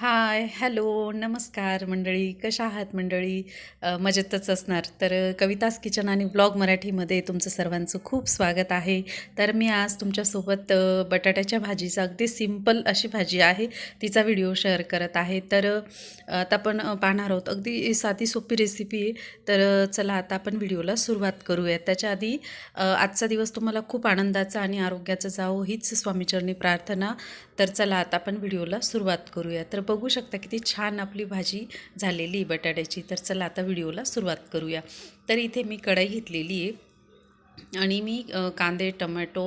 हाय, hello, नमस्कार मंडळी. कशा आहात मंडळी? मजेतच असणार. तर अ, कवितास किचन आणि ब्लॉग मराठीमध्ये तुमचं सर्वांचं खूप स्वागत आहे. तर मी आज तुमच्यासोबत बटाट्याच्या भाजीचा अगदी सिंपल अशी भाजी आहे, तिचा व्हिडिओ शेअर करत आहे. तर आता आपण पाहणार आहोत अगदी साधी सोपी रेसिपी आहे. तर चला आता आपण व्हिडिओला सुरुवात करूयात. त्याच्या आधी आजचा दिवस तुम्हाला खूप आनंदाचा आणि आरोग्याचा जावो हीच स्वामीचरणी प्रार्थना. तर चला आता आपण व्हिडिओला सुरुवात करूया. तर बघू शकता किती छान आपली भाजी झालेली आहे बटाट्याची. तर चला आता व्हिडिओला सुरुवात करूया. तर इथे मी कढई घेतलेली आहे आणि मी कांदे, टोमॅटो,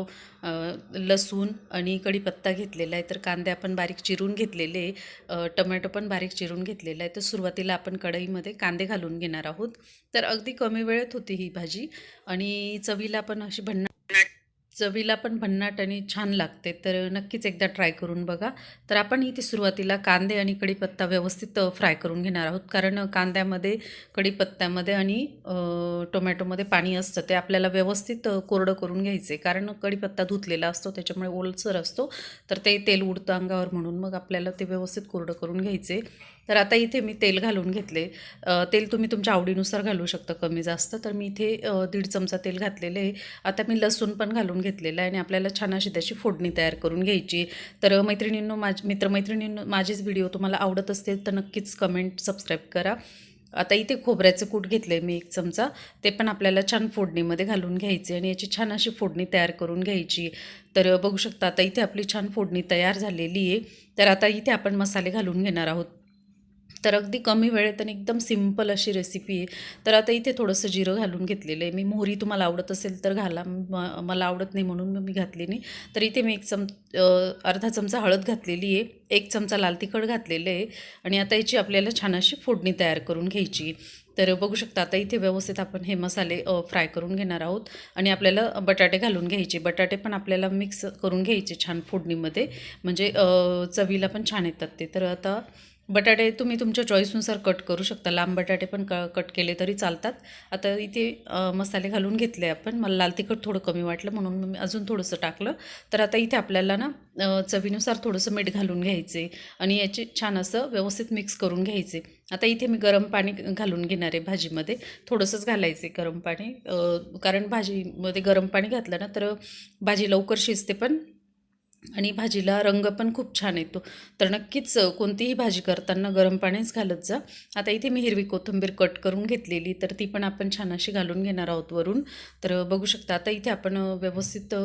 लसूण आणि कढीपत्ता घेतलेला आहे. तर कांदे आपण बारीक चिरून घेतलेले आहे. पण बारीक चिरून घेतलेला आहे. तर सुरुवातीला आपण कढईमध्ये कांदे घालून घेणार आहोत. तर अगदी कमी वेळेत होती ही भाजी आणि चवीला पण अशी भन्नाट चवीला पण भन्नाट आणि छान लागते. तर नक्कीच एकदा ट्राय करून बघा. तर आपण इथे सुरुवातीला कांदे आणि कढीपत्ता व्यवस्थित फ्राय करून घेणार आहोत. कारण कांद्यामध्ये, कढीपत्त्यामध्ये आणि टोमॅटोमध्ये पाणी असतं. ते आपल्याला व्यवस्थित कोरडं करून घ्यायचं कारण कढीपत्ता धुतलेला असतो त्याच्यामुळे ओलसर असतो. तर ते तेल उडतं अंगावर म्हणून मग आपल्याला ते व्यवस्थित कोरडं करून घ्यायचे तर आता इथे मी तेल घालून घेतले. तेल तुम्ही तुमच्या आवडीनुसार घालू शकता कमी जास्त. तर मी इथे दीड चमचा तेल घातलेलं आहे. आता मी लसूण पण घालून घेतलेलं आहे आणि आपल्याला छान अशी त्याची फोडणी तयार करून घ्यायची तर मैत्रिणींनो माझ मित्रमैत्रिणींनो माझेच व्हिडिओ तुम्हाला आवडत असतील तर नक्कीच कमेंट, सबस्क्राईब करा. आता इथे खोबऱ्याचं कूट घेतलं आहे मी एक चमचा. ते पण आपल्याला छान फोडणीमध्ये घालून घ्यायचे आणि याची छान अशी फोडणी तयार करून घ्यायची. तर बघू शकता आता इथे आपली छान फोडणी तयार झालेली आहे. तर आता इथे आपण मसाले घालून घेणार आहोत. तर अगदी कमी वेळेत आणि एकदम सिंपल अशी रेसिपी आहे. तर आता इथे थोडंसं जिरं घालून घेतलेलं आहे. मी मोहरी तुम्हाला आवडत असेल तर घाला. म मला आवडत नाही म्हणून मी घातली नाही. तर इथे मी एक चम अर्धा चमचा हळद घातलेली आहे. एक चमचा लाल तिखट घातलेलं आहे आणि आता याची आपल्याला छान अशी फोडणी तयार करून घ्यायची. तर बघू शकता आता इथे व्यवस्थित आपण हे मसाले फ्राय करून घेणार आहोत आणि आपल्याला बटाटे घालून घ्यायचे. बटाटे पण आपल्याला मिक्स करून घ्यायचे छान फोडणीमध्ये म्हणजे चवीला पण छान येतात ते. तर आता बटाटे तुम्ही तुमच्या चॉईसनुसार कट करू शकता. लांब बटाटे पण क कट केले तरी चालतात. आता इथे मसाले घालून घेतले आपण. मला लाल तिखट थोडं कमी वाटलं म्हणून मी अजून थोडंसं टाकलं. तर आता इथे आपल्याला ना चवीनुसार थोडंसं मीठ घालून घ्यायचे आणि याचे छान असं व्यवस्थित मिक्स करून घ्यायचे. आता इथे मी गरम पाणी घालून घेणार आहे भाजीमध्ये. थोडंसंच घालायचं गरम पाणी. कारण भाजीमध्ये गरम पाणी घातलं ना तर भाजी लवकर शिजते पण आणि भाजीला रंग पण खूप छान येतो. तर नक्कीच कोणतीही भाजी करताना गरम पाणीच घालत जा. आता इथे मी हिरवी कोथिंबीर कट करून घेतलेली तर ती पण आपण छान अशी घालून घेणार आहोत वरून. तर बघू शकता आता इथे आपण व्यवस्थित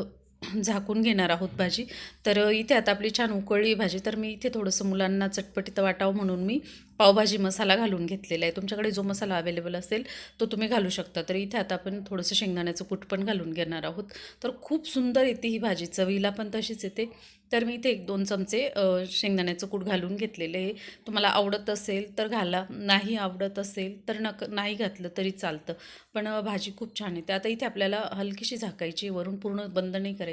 झाकून घेणार आहोत भाजी. तर इथे आता आपली छान उकळली भाजी तर मी इथे थोडंसं मुलांना चटपटीत वाटावं म्हणून मी पावभाजी मसाला घालून घेतलेला आहे. तुमच्याकडे जो मसाला अवेलेबल असेल तो तुम्ही घालू शकता. तर इथे आता आपण थोडंसं शेंगदाण्याचं कूट पण घालून घेणार आहोत. तर खूप सुंदर येते ही भाजी. चवीला पण तशीच येते. तर मी इथे 1-2 चमचे शेंगदाण्याचं कूट घालून घेतलेले आहे. तुम्हाला आवडत असेल तर घाला. नाही आवडत असेल तर नक नाही घातलं तरी चालतं. पण भाजी खूप छान येते. आता इथे आपल्याला हलकीशी झाकायची वरून पूर्ण बंद नाही करायची.